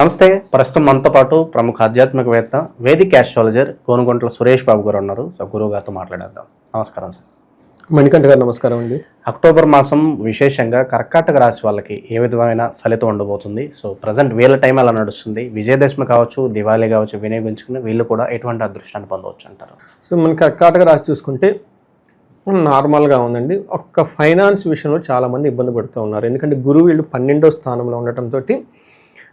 నమస్తే. ప్రస్తుతం మనతో పాటు ప్రముఖ ఆధ్యాత్మికవేత్త వేదిక ఆస్ట్రాలజర్ కోనుగొంట్ల సురేష్ బాబు గారు ఉన్నారు. సో గురువు గారితో మాట్లాడేద్దాం. నమస్కారం సార్. మణికంఠ గారు నమస్కారం అండి. అక్టోబర్ మాసం విశేషంగా కర్కాటక రాశి వాళ్ళకి ఏ విధమైన ఫలితం ఉండబోతుంది? సో ప్రజెంట్ వీళ్ళ టైం ఎలా నడుస్తుంది? విజయదశమి కావచ్చు దివాళీ కావచ్చు వినియోగించుకుని వీళ్ళు కూడా ఎటువంటి అదృష్టాన్ని పొందవచ్చు అంటారు? సో మన కర్కాటక రాశి చూసుకుంటే నార్మల్గా ఉందండి. ఒక్క ఫైనాన్స్ విషయంలో చాలామంది ఇబ్బంది పడుతూ ఉన్నారు. ఎందుకంటే గురువు వీళ్ళు పన్నెండో స్థానంలో ఉండటంతో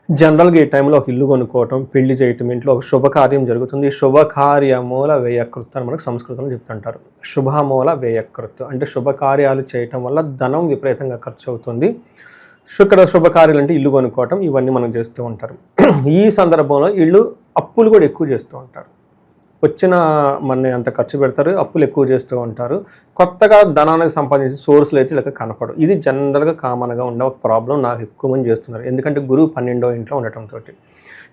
జనరల్గా ఈ టైంలో ఒక ఇల్లు కొనుక్కోవటం పెళ్ళి చేయటం ఇంట్లో ఒక శుభకార్యం జరుగుతుంది. శుభకార్యమూల వ్యయకృత్ అని మనకు సంస్కృతంలో చెప్తుంటారు. శుభమూల వ్యయకృత్ అంటే శుభకార్యాలు చేయటం వల్ల ధనం విపరీతంగా ఖర్చు అవుతుంది శుక్ర శుభకార్యాలు అంటే ఇల్లు కొనుక్కోవటం ఇవన్నీ మనం చేస్తూ ఉంటారు. ఈ సందర్భంలో ఇల్లు అప్పులు కూడా ఎక్కువ చేస్తూ ఉంటారు. వచ్చిన మన అంత ఖర్చు పెడతారు అప్పులు ఎక్కువ చేస్తూ ఉంటారు. కొత్తగా ధనానికి సంపాదించే సోర్స్లు అయితే ఇలా కనపడవు. ఇది జనరల్గా కామన్గా ఉండే ఒక ప్రాబ్లం నాకు ఎక్కువ మంది చేస్తున్నారు. ఎందుకంటే గురువు పన్నెండో ఇంట్లో ఉండటంతో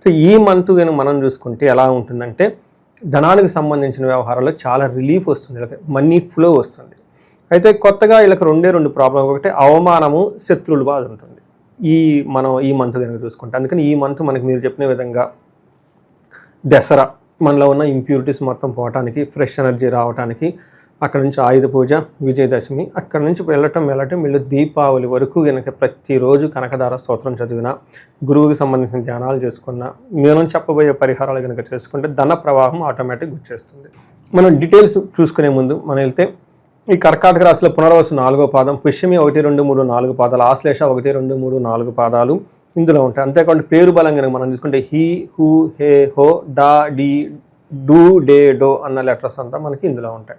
సో ఈ మంత్ కనుక మనం చూసుకుంటే ఎలా ఉంటుందంటే ధనానికి సంబంధించిన వ్యవహారాల్లో చాలా రిలీఫ్ వస్తుంది ఇలా మనీ ఫ్లో వస్తుంది. అయితే కొత్తగా వీళ్ళకి రెండే రెండు ప్రాబ్లం ఒకటి అవమానము శత్రువులు బాధ ఉంటుంది. ఈ మనం ఈ మంత్ కనుక చూసుకుంటే అందుకని ఈ మంత్ మనకి మీరు చెప్పిన విధంగా దసరా మనలో ఉన్న ఇంప్యూరిటీస్ మొత్తం పోవటానికి ఫ్రెష్ ఎనర్జీ రావడానికి అక్కడ నుంచి ఆయుధ పూజ విజయదశమి అక్కడ నుంచి వెళ్ళటం వెళ్ళటం వీళ్ళు దీపావళి వరకు కనుక ప్రతిరోజు కనకదార స్తోత్రం చదివిన గురువుకి సంబంధించిన ధ్యానాలు చేసుకున్న నేను చెప్పబోయే పరిహారాలు కనుక చేసుకుంటే ధన ప్రవాహం ఆటోమేటిక్ వచ్చేస్తుంది. మనం డీటెయిల్స్ చూసుకునే ముందు మనం వెళ్తే ఈ కర్కాటక రాశిలో పునర్వసు నాలుగో పాదం పుష్యమి ఒకటి రెండు మూడు నాలుగు పాదాలు ఆశ్లేష ఒకటి రెండు మూడు నాలుగు పాదాలు ఇందులో ఉంటాయి. అంతేకాకుండా పేరు బలం కనుక మనం చూసుకుంటే హీ హూ హే హో డా డి డూ డే డో అన్న లెటర్స్ అంతా మనకి ఇందులో ఉంటాయి.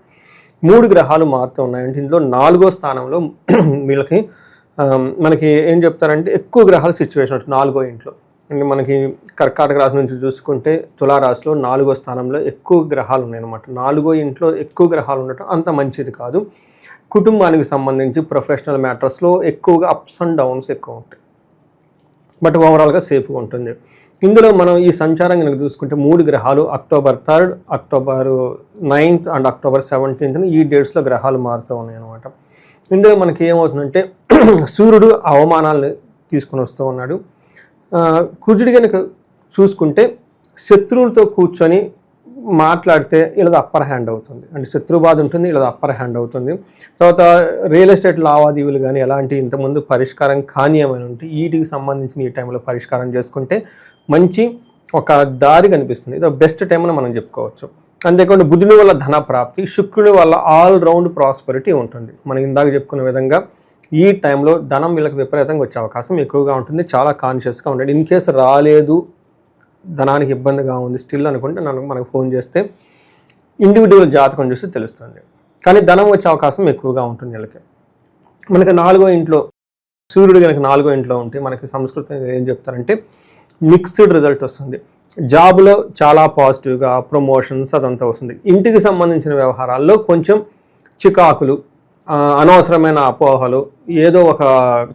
మూడు గ్రహాలు మారుతూ ఉన్నాయంటే ఇందులో నాలుగో స్థానంలో వీళ్ళకి మనకి ఏం చెప్తారంటే ఎక్కువ గ్రహాల సిచ్యువేషన్ ఉంటుంది నాలుగో ఇంట్లో. అంటే మనకి కర్కాటక రాశి నుంచి చూసుకుంటే తులారాశిలో నాలుగో స్థానంలో ఎక్కువ గ్రహాలు ఉన్నాయన్నమాట. నాలుగో ఇంట్లో ఎక్కువ గ్రహాలు ఉండటం అంత మంచిది కాదు. కుటుంబానికి సంబంధించి ప్రొఫెషనల్ మ్యాటర్స్లో ఎక్కువగా అప్స్ అండ్ డౌన్స్ ఎక్కువ ఉంటాయి. బట్ ఓవరాల్గా సేఫ్గా ఉంటుంది. ఇందులో మనం ఈ సంచారం కనుక చూసుకుంటే మూడు గ్రహాలు October third October ninth and October seventeenth ఈ డేట్స్లో గ్రహాలు మారుతూ ఉన్నాయి అనమాట ఇందులో మనకి ఏమవుతుందంటే సూర్యుడు అవమానాలను తీసుకొని వస్తూ ఉన్నాడు. కుజుడు కనుక చూసుకుంటే శత్రువులతో కూర్చొని మాట్లాడితే ఇలా అప్పర్ హ్యాండ్ అవుతుంది. అంటే శత్రు బాధ ఉంటుంది ఇలా అప్పర్ హ్యాండ్ అవుతుంది. తర్వాత రియల్ ఎస్టేట్ లావాదేవీలు కానీ ఎలాంటి ఇంతకుముందు పరిష్కారం కాని ఏమైనా ఉంటే వీటికి సంబంధించిన ఈ టైంలో పరిష్కారం చేసుకుంటే మంచి ఒక దారి కనిపిస్తుంది. ఇది బెస్ట్ టైం అని మనం చెప్పుకోవచ్చు. అంతేకాకుండా బుధుని వల్ల ధన ప్రాప్తి శుక్రుడి వల్ల ఆల్ రౌండ్ ప్రాస్పరిటీ ఉంటుంది. మనం ఇందాక చెప్పుకున్న విధంగా ఈ టైంలో ధనం వీళ్ళకి విపరీతంగా వచ్చే అవకాశం ఎక్కువగా ఉంటుంది చాలా కాన్షియస్గా ఉండండి. ఇన్ కేసు రాలేదు ధనానికి ఇబ్బందిగా ఉంది స్టిల్ అనుకుంటే నన్ను మనకు ఫోన్ చేస్తే ఇండివిజువల్ జాతకం చూస్తే తెలుస్తుంది. కానీ ధనం వచ్చే అవకాశం ఎక్కువగా ఉంటుంది వీళ్ళకి. మనకి నాలుగో ఇంట్లో సూర్యుడు కనుక నాలుగో ఇంట్లో ఉంటే మనకి సంస్కృతం ఏం చెప్తారంటే మిక్స్డ్ రిజల్ట్ వస్తుంది. జాబ్లో చాలా పాజిటివ్గా ప్రమోషన్స్ అదంతా వస్తుంది. ఇంటికి సంబంధించిన వ్యవహారాల్లో కొంచెం చికాకులు అనవసరమైన అపోహలు ఏదో ఒక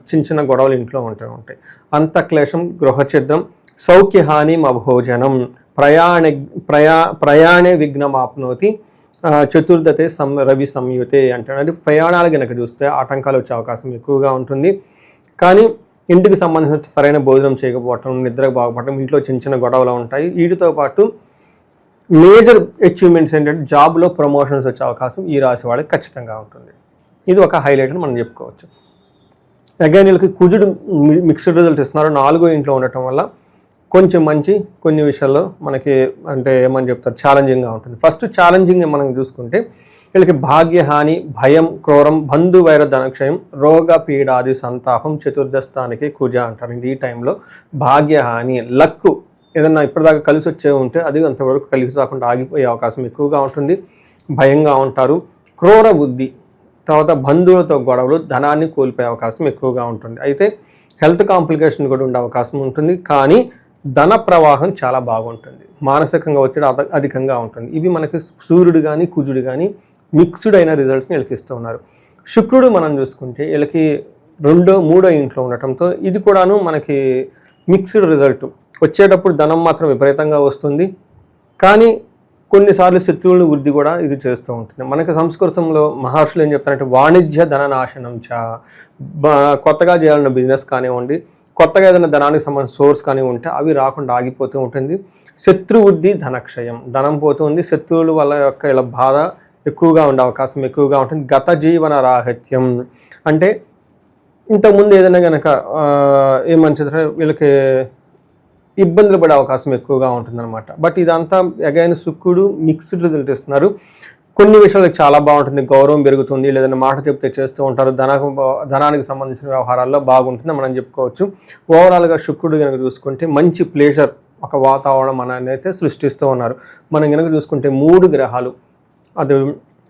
చిన్న చిన్న గొడవలు ఇంట్లో ఉంటూ ఉంటాయి. అంత క్లేశం గృహఛిద్రం సౌఖ్యహాని మభోజనం ప్రయాణ ప్రయా ప్రయాణే విఘ్నమాప్నోతి చతుర్దతే సం రవి సంయుతే అంటాడు అంటే ప్రయాణాలు కనుక చూస్తే ఆటంకాలు వచ్చే అవకాశం ఎక్కువగా ఉంటుంది. కానీ ఇంటికి సంబంధించిన సరైన భోజనం చేయకపోవటం నిద్ర బాగుపడటం ఇంట్లో చిన్న చిన్న గొడవలు ఉంటాయి. వీటితో పాటు మేజర్ అచీవ్మెంట్స్ ఏంటంటే జాబ్లో ప్రమోషన్స్ వచ్చే అవకాశం ఈ రాశి వాళ్ళకి ఖచ్చితంగా ఉంటుంది. ఇది ఒక హైలైట్ అని మనం చెప్పుకోవచ్చు. అగైన్ వీళ్ళకి కుజుడు మిక్స్డ్ రిజల్ట్ ఇస్తున్నారు. నాలుగో ఇంట్లో ఉండటం వల్ల కొంచెం మంచి కొన్ని విషయాల్లో మనకి అంటే ఏమని చెప్తారు? ఛాలెంజింగ్గా ఉంటుంది. ఫస్ట్ ఛాలెంజింగ్ మనం చూసుకుంటే వీళ్ళకి భాగ్యహాని భయం క్రోరం బంధు వైర ధనక్షయం రోగ పీడాది సంతాపం చతుర్దస్థానికి కుజ అంటారు. ఈ టైంలో భాగ్యహాని లక్కు ఏదన్నా ఇప్పటిదాకా కలిసి వచ్చే ఉంటే అది అంతవరకు కలిసి రాకుండా ఆగిపోయే అవకాశం ఎక్కువగా ఉంటుంది. భయంగా ఉంటారు. క్రూర బుద్ధి తర్వాత బంధువులతో గొడవలు ధనాన్ని కోల్పోయే అవకాశం ఎక్కువగా ఉంటుంది. అయితే హెల్త్ కాంప్లికేషన్ కూడా ఉండే అవకాశం ఉంటుంది. కానీ ధన ప్రవాహం చాలా బాగుంటుంది. మానసికంగా ఒత్తిడి అధికంగా ఉంటుంది. ఇవి మనకి సూర్యుడు కానీ కుజుడు కానీ మిక్స్డ్ అయిన రిజల్ట్స్ని వీళ్ళకి ఉన్నారు. శుక్రుడు మనం చూసుకుంటే వీళ్ళకి రెండో మూడో ఇంట్లో ఉండటంతో ఇది కూడాను మనకి మిక్స్డ్ రిజల్ట్. వచ్చేటప్పుడు ధనం మాత్రం విపరీతంగా వస్తుంది. కానీ కొన్నిసార్లు శత్రువులను వృద్ధి కూడా ఇది చేస్తూ ఉంటుంది. మనకి సంస్కృతంలో మహర్షులు ఏం చెప్తారంటే వాణిజ్య ధన నాశనం చ కొత్తగా చేయాలన్న బిజినెస్ కానివ్వండి కొత్తగా ఏదైనా ధనానికి సంబంధించిన సోర్స్ కానీ ఉంటే అవి రాకుండా ఆగిపోతూ ఉంటుంది. శత్రువృద్ధి ధనక్షయం. ధనం పోతుంది శత్రువుల వల్ల యొక్క ఇలా బాధ ఎక్కువగా ఉండే అవకాశం ఎక్కువగా ఉంటుంది. గత జీవన రాహిత్యం. అంటే ఇంతకుముందు ఏదైనా కనుక ఏమని చెప్తారు? వీళ్ళకి ఇబ్బందులు పడే అవకాశం ఎక్కువగా ఉంటుందన్నమాట. బట్ ఇదంతా అగైన్ శుక్రుడు మిక్స్డ్ రిజల్ట్ ఇస్తున్నారు. కొన్ని విషయాలకు చాలా బాగుంటుంది. గౌరవం పెరుగుతుంది. లేదంటే మాట చెప్తే చేస్తూ ఉంటారు. ధన ధనానికి సంబంధించిన వ్యవహారాల్లో బాగుంటుంది. మనం చెప్పుకోవచ్చు. ఓవరాల్గా శుక్రుడు కనుక చూసుకుంటే మంచి ప్లేజర్ ఒక వాతావరణం మనల్ని అయితే సృష్టిస్తూ ఉన్నారు. మనం కనుక చూసుకుంటే మూడు గ్రహాలు. అది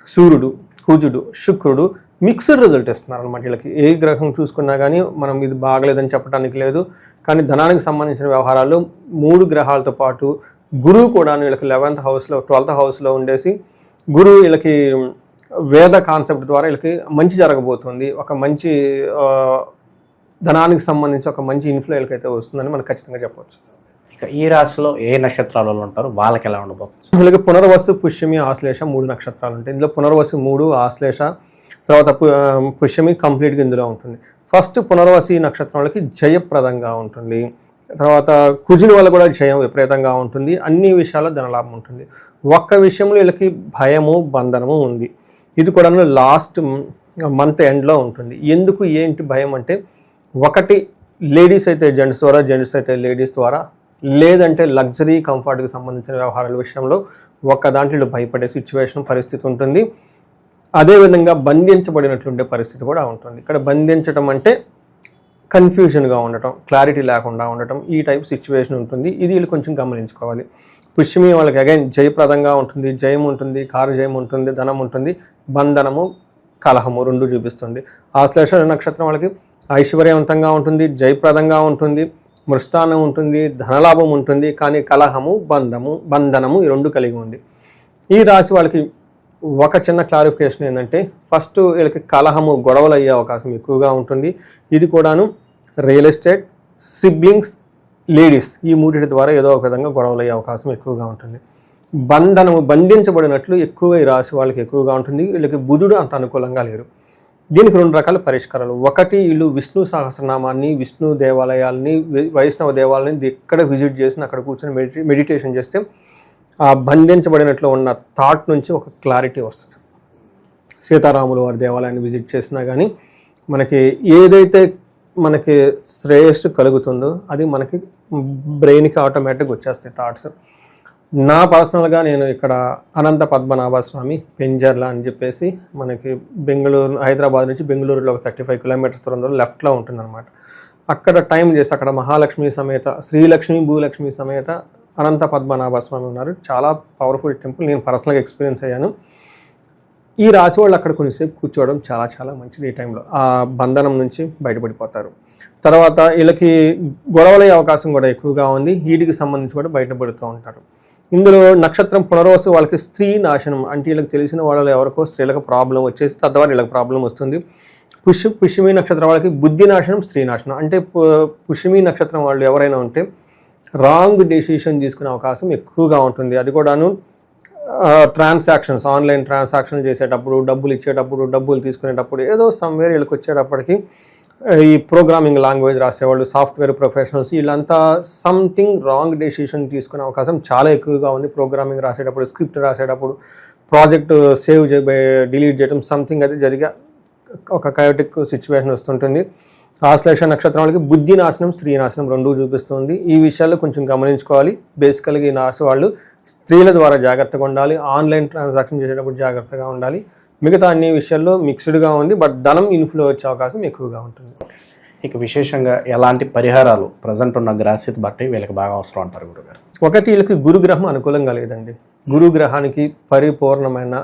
సూర్యుడు కుజుడు శుక్రుడు మిక్స్డ్ రిజల్ట్ ఇస్తున్నారు అనమాట వీళ్ళకి. ఏ గ్రహం చూసుకున్నా కానీ మనం ఇది బాగలేదని చెప్పడానికి లేదు. కానీ ధనానికి సంబంధించిన వ్యవహారాల్లో మూడు గ్రహాలతో పాటు గురువు కూడా వీళ్ళకి లెవెన్త్ హౌస్లో ట్వెల్త్ హౌస్లో ఉండేసి గురువు వీళ్ళకి వేద కాన్సెప్ట్ ద్వారా వీళ్ళకి మంచి జరగబోతుంది. ఒక మంచి ధనానికి సంబంధించి ఒక మంచి ఇన్ఫ్లో వీళ్ళకైతే వస్తుందని మనం ఖచ్చితంగా చెప్పవచ్చు ఇక ఈ రాశిలో ఏ నక్షత్రాలలో ఉంటారో? వాళ్ళకి ఎలా ఉండబోతుంది? వీళ్ళకి పునర్వసు పుష్యమి ఆశ్లేష మూడు నక్షత్రాలు ఉంటాయి. ఇందులో పునర్వసు మూడు ఆశ్లేష తర్వాత పు- పుష్యమి కంప్లీట్గా ఇందులో ఉంటుంది. ఫస్ట్ పునర్వసి నక్షత్రం వాళ్ళకి జయప్రదంగా ఉంటుంది. తర్వాత కుజుని వల్ల కూడా జయం విపరీతంగా ఉంటుంది. అన్ని విషయాల్లో ధనలాభం ఉంటుంది. ఒక్క విషయంలో వీళ్ళకి భయము బంధనము ఉంది. ఇది కూడా లాస్ట్ మంత్ ఎండ్లో ఉంటుంది. ఎందుకు ఏంటి భయం అంటే ఒకటి లేడీస్ అయితే జెంట్స్ ద్వారా జెంట్స్ అయితే లేడీస్ ద్వారా లేదంటే లగ్జరీ కంఫర్ట్కి సంబంధించిన వ్యవహారాల విషయంలో ఒక్క దాంట్లో భయపడే సిచ్యువేషన్ పరిస్థితి ఉంటుంది. అదేవిధంగా బంధించబడినట్లుండే పరిస్థితి కూడా ఉంటుంది. ఇక్కడ బంధించడం అంటే కన్ఫ్యూజన్గా ఉండటం క్లారిటీ లేకుండా ఉండటం ఈ టైప్ సిచ్యువేషన్ ఉంటుంది. ఇది వీళ్ళు కొంచెం గమనించుకోవాలి. పుష్యమి వాళ్ళకి అగైన్ జయప్రదంగా ఉంటుంది జయం ఉంటుంది కారు జయం ఉంటుంది ధనం ఉంటుంది బంధనము కలహము రెండు చూపిస్తుంది. ఆశ్లేష నక్షత్రం వాళ్ళకి ఐశ్వర్యవంతంగా ఉంటుంది జయప్రదంగా ఉంటుంది మృష్టానం ఉంటుంది ధనలాభం ఉంటుంది కానీ కలహము బంధము బంధనము ఈ రెండు కలిగి ఉంది. ఈ రాశి వాళ్ళకి ఒక చిన్న క్లారిఫికేషన్ ఏంటంటే ఫస్ట్ వీళ్ళకి కలహము గొడవలు అయ్యే అవకాశం ఎక్కువగా ఉంటుంది. ఇది కూడాను రియల్ ఎస్టేట్ సిబ్లింగ్స్ లేడీస్ ఈ మూడింటి ద్వారా ఏదో ఒక విధంగా గొడవలు అయ్యే అవకాశం ఎక్కువగా ఉంటుంది. బంధనము బంధించబడినట్లు ఎక్కువగా ఈ రాశి వాళ్ళకి ఎక్కువగా ఉంటుంది. వీళ్ళకి బుధుడు అంత అనుకూలంగా లేరు. దీనికి రెండు రకాల పరిష్కారాలు. ఒకటి వీళ్ళు విష్ణు సహస్రనామాన్ని విష్ణు దేవాలయాల్ని వైష్ణవ దేవాలయాన్ని ఎక్కడ విజిట్ చేసినా అక్కడ కూర్చొని మెడి మెడిటేషన్ చేస్తే ఆ బంధించబడినట్లు ఉన్న థాట్ నుంచి ఒక క్లారిటీ వస్తుంది. సీతారాములు వారి దేవాలయాన్ని విజిట్ చేసినా కానీ మనకి ఏదైతే మనకి శ్రేయస్సు కలుగుతుందో అది మనకి బ్రెయిన్కి ఆటోమేటిక్గా వచ్చేస్తాయి థాట్స్. నా పర్సనల్గా నేను ఇక్కడ అనంత పద్మనాభ స్వామి పెంజర్ల అని చెప్పేసి మనకి బెంగళూరు హైదరాబాద్ నుంచి బెంగళూరులో ఒక థర్టీ ఫైవ్ కిలోమీటర్స్ దూరంలో లెఫ్ట్లో ఉంటుందన్నమాట. అక్కడ టైం చేసి అక్కడ మహాలక్ష్మి సమేత శ్రీలక్ష్మి భూలక్ష్మి సమేత అనంత పద్మనాభ స్వామి ఉన్నారు. చాలా పవర్ఫుల్ టెంపుల్ నేను పర్సనల్గా ఎక్స్పీరియన్స్ అయ్యాను. ఈ రాశి వాళ్ళు అక్కడ కొంచెంసేపు కూర్చోవడం చాలా చాలా మంచిది ఈ టైంలో ఆ బంధనం నుంచి బయటపడిపోతారు. తర్వాత వీళ్ళకి గొడవలయ్యే అవకాశం కూడా ఎక్కువగా ఉంది. వీటికి సంబంధించి కూడా బయటపడుతూ ఉంటారు. ఇందులో నక్షత్రం పునర్వసు వాళ్ళకి స్త్రీ నాశనం. అంటే వీళ్ళకి తెలిసిన వాళ్ళు ఎవరికో స్త్రీలకు ప్రాబ్లం వచ్చేసి తద్వారా వీళ్ళకి ప్రాబ్లం వస్తుంది. పుష్ పుష్యమి నక్షత్రం వాళ్ళకి బుద్ధి నాశనం స్త్రీ నాశనం. అంటే పు- పుష్యమి నక్షత్రం వాళ్ళు ఎవరైనా ఉంటే రాంగ్ డెసిషన్ తీసుకునే అవకాశం ఎక్కువగా ఉంటుంది. అది కూడాను ట్రాన్సాక్షన్స్ ఆన్లైన్ ట్రాన్సాక్షన్ చేసేటప్పుడు డబ్బులు ఇచ్చేటప్పుడు డబ్బులు తీసుకునేటప్పుడు ఏదో సమ్వేర్ వీళ్ళకి వచ్చేటప్పటికి ఈ ప్రోగ్రామింగ్ లాంగ్వేజ్ రాసేవాళ్ళు సాఫ్ట్వేర్ ప్రొఫెషనల్స్ వీళ్ళంతా సంథింగ్ రాంగ్ డెసిషన్ తీసుకునే అవకాశం చాలా ఎక్కువగా ఉంది. ప్రోగ్రామింగ్ రాసేటప్పుడు స్క్రిప్ట్ రాసేటప్పుడు ప్రాజెక్ట్ సేవ్ చే డిలీట్ చేయడం సంథింగ్ అది జరిగే ఒక కయోటిక్ సిచ్యువేషన్ వస్తుంటుంది. ఆశ్లేష నక్షత్రం వాళ్ళకి బుద్ధి నాశనం స్త్రీ నాశనం రెండూ చూపిస్తుంది. ఈ విషయాల్లో కొంచెం గమనించుకోవాలి. బేసికల్గా ఈ నాశ వాళ్ళు స్త్రీల ద్వారా జాగ్రత్తగా ఉండాలి. ఆన్లైన్ ట్రాన్సాక్షన్ చేసేటప్పుడు జాగ్రత్తగా ఉండాలి. మిగతా అన్ని విషయాల్లో మిక్స్డ్గా ఉంది. బట్ ధనం ఇన్ఫ్లో వచ్చే అవకాశం ఎక్కువగా ఉంటుంది. ఇక విశేషంగా ఎలాంటి పరిహారాలు ప్రజెంట్ ఉన్న గ్రహస్థితి బట్టి వీళ్ళకి బాగా అవసరం అంటారు గురుగారు? ఒకటి వీళ్ళకి గురుగ్రహం అనుకూలంగా లేదండి. గురుగ్రహానికి పరిపూర్ణమైన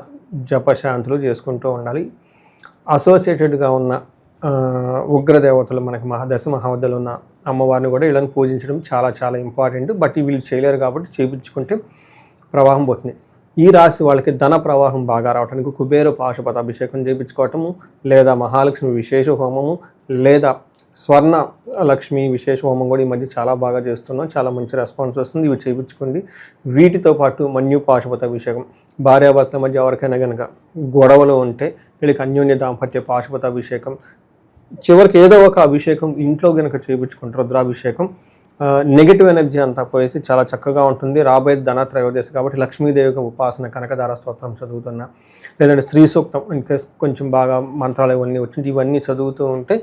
జపశాంతులు చేసుకుంటూ ఉండాలి. అసోసియేటెడ్గా ఉన్న ఉగ్రదేవతలు మనకి మహాదశ మహావద్దలు ఉన్న అమ్మవారిని కూడా వీళ్ళని పూజించడం చాలా చాలా ఇంపార్టెంట్. బట్ వీళ్ళు చేయలేరు కాబట్టి చేయించుకుంటే ప్రవాహం పోతుంది. ఈ రాశి వాళ్ళకి ధన ప్రవాహం బాగా రావడానికి కుబేర పాశుపత అభిషేకం చేయించుకోవటము లేదా మహాలక్ష్మి విశేష హోమము లేదా స్వర్ణ లక్ష్మి విశేష హోమం కూడా ఈ మధ్య చాలా బాగా చేస్తున్నాం. చాలా మంచి రెస్పాన్స్ వస్తుంది. ఇవి చేయించుకోండి వీటితో పాటు మన్యు పాశుపత అభిషేకం. భార్యాభర్తల మధ్య ఎవరికైనా కనుక గొడవలు ఉంటే వీళ్ళకి అన్యోన్య దాంపత్య పాశుపత అభిషేకం చివరికి ఏదో ఒక అభిషేకం ఇంట్లో కనుక చేయించుకుంటారు రుద్రాభిషేకం నెగిటివ్ ఎనర్జీ అంతా పోయేసి చాలా చక్కగా ఉంటుంది. రాబోయే ధన త్రయోదశి కాబట్టి లక్ష్మీదేవికి ఉపాసన కనకదార స్తోత్రం చదువుతున్నా లేదంటే స్త్రీ సూక్తం ఇంకా కొంచెం బాగా మంత్రాలు ఇవన్నీ వచ్చింది ఇవన్నీ చదువుతూ ఉంటే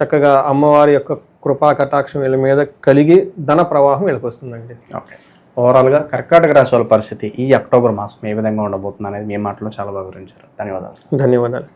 చక్కగా అమ్మవారి యొక్క కృపా కటాక్షం వీళ్ళ మీద కలిగి ధన ప్రవాహం వీళ్ళకి వస్తుందండి. ఓకే. ఓవరాల్గా కర్కాటక రాశి వాళ్ళ పరిస్థితి ఈ అక్టోబర్ మాసం ఏ విధంగా ఉండబోతుంది అనేది మీ మాటలో చాలా బాగా వివరించారు. ధన్యవాదాలు. ధన్యవాదాలు.